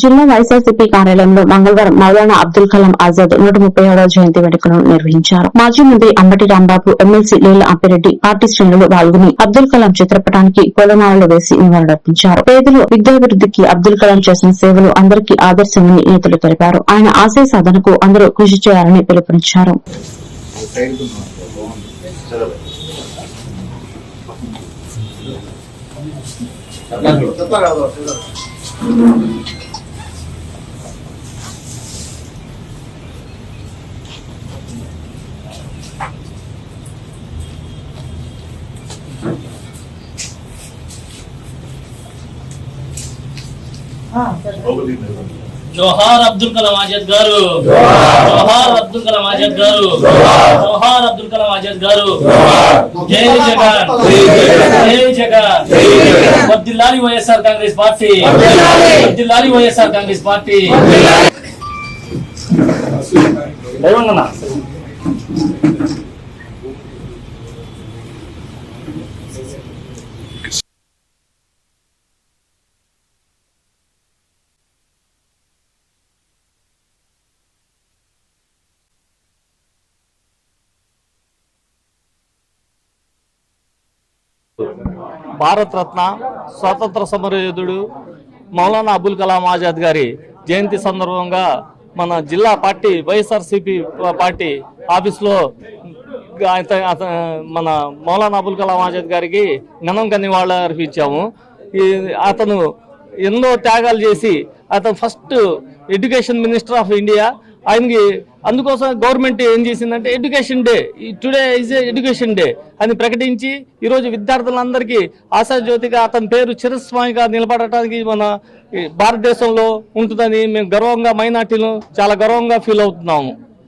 జిల్లా వైఎస్ఆర్సీపీ కార్యాలయంలో మంగళవారం మౌలానా అబ్దుల్ కలాం ఆజాద్ నూట ముప్పై ఏడవ జయంతి వేడుకలను నిర్వహించారు. మాజీ మంత్రి అంబటి రాంబాబు ఎమ్మెల్సీ లీల అంపిరెడ్డి పార్టీ శ్రేణులు పాల్గొని అబ్దుల్ కలాం చిత్రపటానికి పూలమాలలు వేసి నివాళులర్పించారు. పేదలు విద్యాభివృద్ధికి అబ్దుల్ కలాం చేసిన సేవలు అందరికీ ఆదర్శమని నేతలు తెలిపారు. ఆయన ఆశయ సాధనకు అందరూ కృషి చేయాలని పిలుపునిచ్చారు. జోహార్ అబ్దుల్ కలాం ఆజాద్ గారు. జోహార్ అబ్దుల్ కలాం ఆజాద్ గారు. జోహార్ అబ్దుల్ కలాం ఆజాద్ గారు. జై జగన్. జై జగన్. వర్దిల్లాలి వైఎస్ఆర్ కాంగ్రెస్ పార్టీ. వర్దిల్లాలి వైఎస్ఆర్ కాంగ్రెస్ పార్టీ. భారతరత్న స్వాతంత్ర సమరయోధుడు మౌలానా అబుల్ కలాం ఆజాద్ గారి జయంతి సందర్భంగా మన జిల్లా పార్టీ వైఎస్ఆర్సిపి పార్టీ ఆఫీస్లో అత- మన మౌలానా అబుల్ కలాం ఆజాద్ గారికి ఘనంగా నివాళులు అర్పించాము. ఈ అతను ఎన్నో త్యాగాలు చేసి అతను first education minister of India. ఆయనకి అందుకోసం గవర్నమెంట్ ఏం చేసిందంటే education day today is education day అని ప్రకటించి ఈరోజు విద్యార్థులందరికీ ఆశాజ్యోతిగా అతని పేరు చిరస్వామిగా నిలబడటానికి మన భారతదేశంలో ఉంటుందని మేము గర్వంగా మైనార్టీలు చాలా గర్వంగా ఫీల్ అవుతున్నాము.